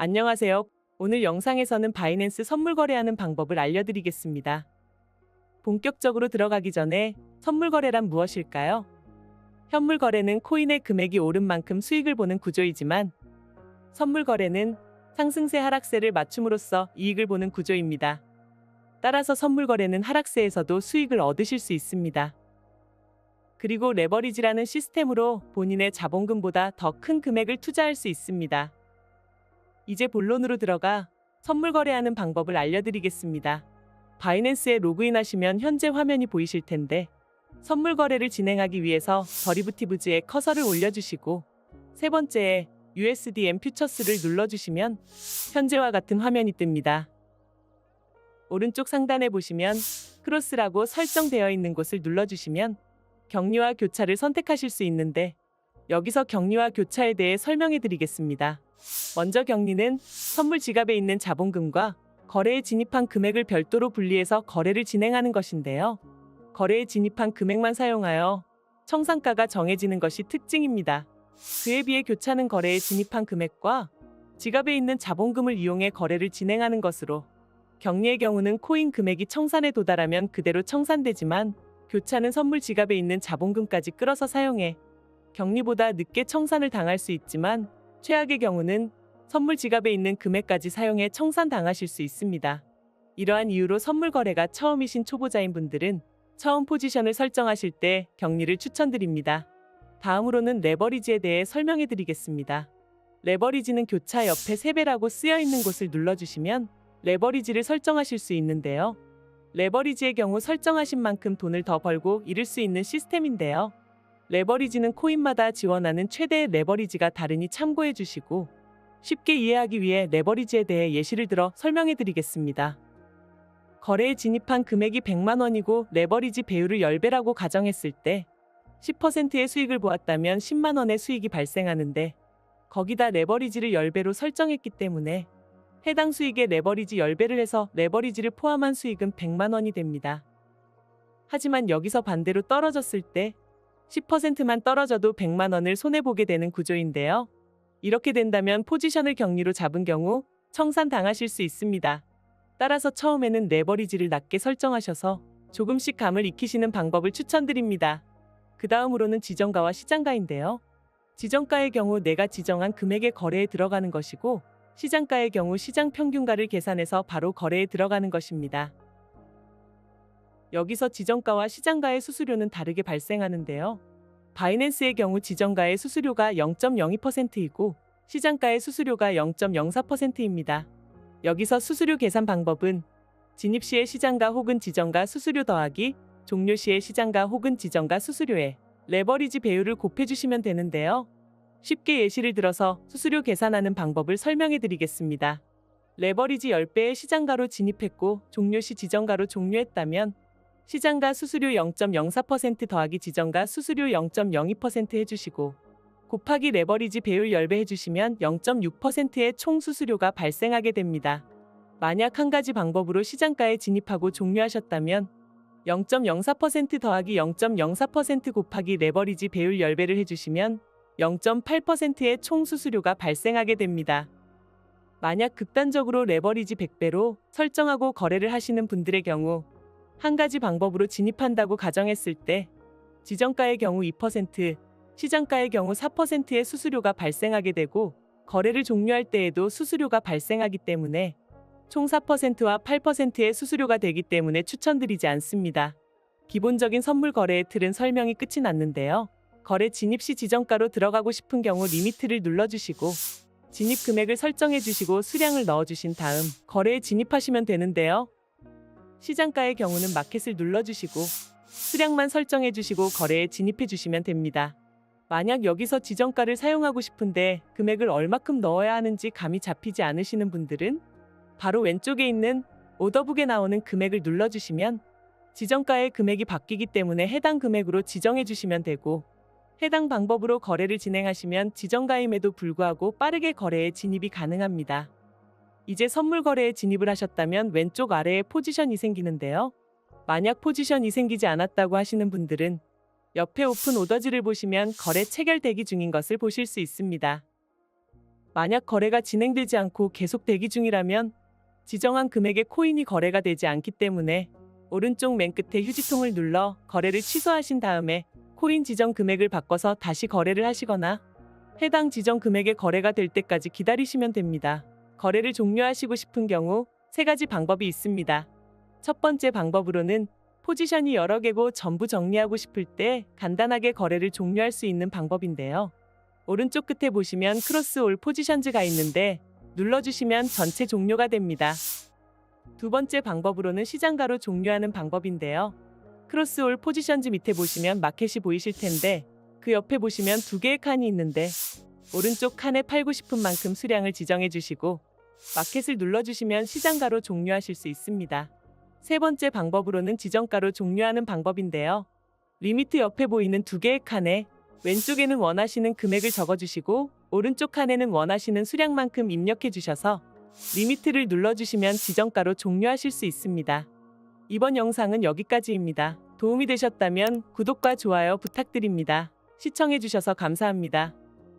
안녕하세요. 오늘 영상에서는 바이낸스 선물 거래하는 방법을 알려드리겠습니다. 본격적으로 들어가기 전에 선물 거래란 무엇일까요? 현물 거래는 코인의 금액이 오른 만큼 수익을 보는 구조이지만 선물 거래는 상승세 하락세를 맞춤으로써 이익을 보는 구조입니다. 따라서 선물 거래는 하락세에서도 수익을 얻으실 수 있습니다. 그리고 레버리지라는 시스템으로 본인의 자본금보다 더 큰 금액을 투자할 수 있습니다. 이제 본론으로 들어가 선물 거래하는 방법을 알려드리겠습니다. 바이낸스에 로그인하시면 현재 화면이 보이실 텐데 선물 거래를 진행하기 위해서 더리브티브즈에 커서를 올려주시고 세 번째에 USDM 퓨처스를 눌러주시면 현재와 같은 화면이 뜹니다. 오른쪽 상단에 보시면 크로스라고 설정되어 있는 곳을 눌러주시면 격리와 교차를 선택하실 수 있는데 여기서 격리와 교차에 대해 설명해 드리겠습니다. 먼저 격리는 선물 지갑에 있는 자본금과 거래에 진입한 금액을 별도로 분리해서 거래를 진행하는 것인데요. 거래에 진입한 금액만 사용하여 청산가가 정해지는 것이 특징입니다. 그에 비해 교차는 거래에 진입한 금액과 지갑에 있는 자본금을 이용해 거래를 진행하는 것으로 격리의 경우는 코인 금액이 청산에 도달하면 그대로 청산되지만 교차는 선물 지갑에 있는 자본금까지 끌어서 사용해 격리보다 늦게 청산을 당할 수 있지만 최악의 경우는 선물 지갑에 있는 금액까지 사용해 청산당하실 수 있습니다. 이러한 이유로 선물 거래가 처음이신 초보자인 분들은 처음 포지션을 설정하실 때 격리를 추천드립니다. 다음으로는 레버리지에 대해 설명해 드리겠습니다. 레버리지는 교차 옆에 3배라고 쓰여 있는 곳을 눌러주시면 레버리지를 설정하실 수 있는데요. 레버리지의 경우 설정하신 만큼 돈을 더 벌고 잃을 수 있는 시스템인데요. 레버리지는 코인마다 지원하는 최대의 레버리지가 다르니 참고해 주시고 쉽게 이해하기 위해 레버리지에 대해 예시를 들어 설명해 드리겠습니다. 거래에 진입한 금액이 100만 원이고 레버리지 배율을 10배라고 가정했을 때 10%의 수익을 보았다면 10만 원의 수익이 발생하는데 거기다 레버리지를 10배로 설정했기 때문에 해당 수익의 레버리지 10배를 해서 레버리지를 포함한 수익은 100만 원이 됩니다. 하지만 여기서 반대로 떨어졌을 때 10%만 떨어져도 100만 원을 손해보게 되는 구조인데요. 이렇게 된다면 포지션을 격리로 잡은 경우 청산 당하실 수 있습니다. 따라서 처음에는 레버리지를 낮게 설정하셔서 조금씩 감을 익히시는 방법을 추천드립니다. 그 다음으로는 지정가와 시장가인데요. 지정가의 경우 내가 지정한 금액의 거래에 들어가는 것이고 시장가의 경우 시장 평균가를 계산해서 바로 거래에 들어가는 것입니다. 여기서 지정가와 시장가의 수수료는 다르게 발생하는데요. 바이낸스의 경우 지정가의 수수료가 0.02%이고 시장가의 수수료가 0.04%입니다. 여기서 수수료 계산 방법은 진입 시의 시장가 혹은 지정가 수수료 더하기 종료 시의 시장가 혹은 지정가 수수료에 레버리지 배율을 곱해주시면 되는데요. 쉽게 예시를 들어서 수수료 계산하는 방법을 설명해 드리겠습니다. 레버리지 10배의 시장가로 진입했고 종료 시 지정가로 종료했다면 시장가 수수료 0.04% 더하기 지정가 수수료 0.02% 해주시고 곱하기 레버리지 배율 10배 해주시면 0.6%의 총 수수료가 발생하게 됩니다. 만약 한 가지 방법으로 시장가에 진입하고 종료하셨다면 0.04% 더하기 0.04% 곱하기 레버리지 배율 10배를 해주시면 0.8%의 총 수수료가 발생하게 됩니다. 만약 극단적으로 레버리지 100배로 설정하고 거래를 하시는 분들의 경우 한 가지 방법으로 진입한다고 가정했을 때 지정가의 경우 2%, 시장가의 경우 4%의 수수료가 발생하게 되고 거래를 종료할 때에도 수수료가 발생하기 때문에 총 4%와 8%의 수수료가 되기 때문에 추천드리지 않습니다. 기본적인 선물 거래의 틀은 설명이 끝이 났는데요. 거래 진입 시 지정가로 들어가고 싶은 경우 리미트를 눌러주시고 진입 금액을 설정해 주시고 수량을 넣어 주신 다음 거래에 진입하시면 되는데요. 시장가의 경우는 마켓을 눌러주시고 수량만 설정해 주시고 거래에 진입해 주시면 됩니다. 만약 여기서 지정가를 사용하고 싶은데 금액을 얼마큼 넣어야 하는지 감이 잡히지 않으시는 분들은 바로 왼쪽에 있는 오더북에 나오는 금액을 눌러주시면 지정가의 금액이 바뀌기 때문에 해당 금액으로 지정해 주시면 되고 해당 방법으로 거래를 진행하시면 지정가임에도 불구하고 빠르게 거래에 진입이 가능합니다. 이제 선물 거래에 진입을 하셨다면 왼쪽 아래에 포지션이 생기는데요. 만약 포지션이 생기지 않았다고 하시는 분들은 옆에 오픈 오더지를 보시면 거래 체결 대기 중인 것을 보실 수 있습니다. 만약 거래가 진행되지 않고 계속 대기 중이라면 지정한 금액의 코인이 거래가 되지 않기 때문에 오른쪽 맨 끝에 휴지통을 눌러 거래를 취소하신 다음에 코인 지정 금액을 바꿔서 다시 거래를 하시거나 해당 지정 금액의 거래가 될 때까지 기다리시면 됩니다. 거래를 종료하시고 싶은 경우 세 가지 방법이 있습니다. 첫 번째 방법으로는 포지션이 여러 개고 전부 정리하고 싶을 때 간단하게 거래를 종료할 수 있는 방법인데요. 오른쪽 끝에 보시면 크로스 올 포지션즈가 있는데 눌러주시면 전체 종료가 됩니다. 두 번째 방법으로는 시장가로 종료하는 방법인데요. 크로스 올 포지션즈 밑에 보시면 마켓이 보이실 텐데 그 옆에 보시면 두 개의 칸이 있는데 오른쪽 칸에 팔고 싶은 만큼 수량을 지정해 주시고 마켓을 눌러주시면 시장가로 종료하실 수 있습니다. 세 번째 방법으로는 지정가로 종료하는 방법인데요. 리미트 옆에 보이는 두 개의 칸에 왼쪽에는 원하시는 금액을 적어주시고 오른쪽 칸에는 원하시는 수량만큼 입력해 주셔서 리미트를 눌러주시면 지정가로 종료하실 수 있습니다. 이번 영상은 여기까지입니다. 도움이 되셨다면 구독과 좋아요 부탁드립니다. 시청해 주셔서 감사합니다.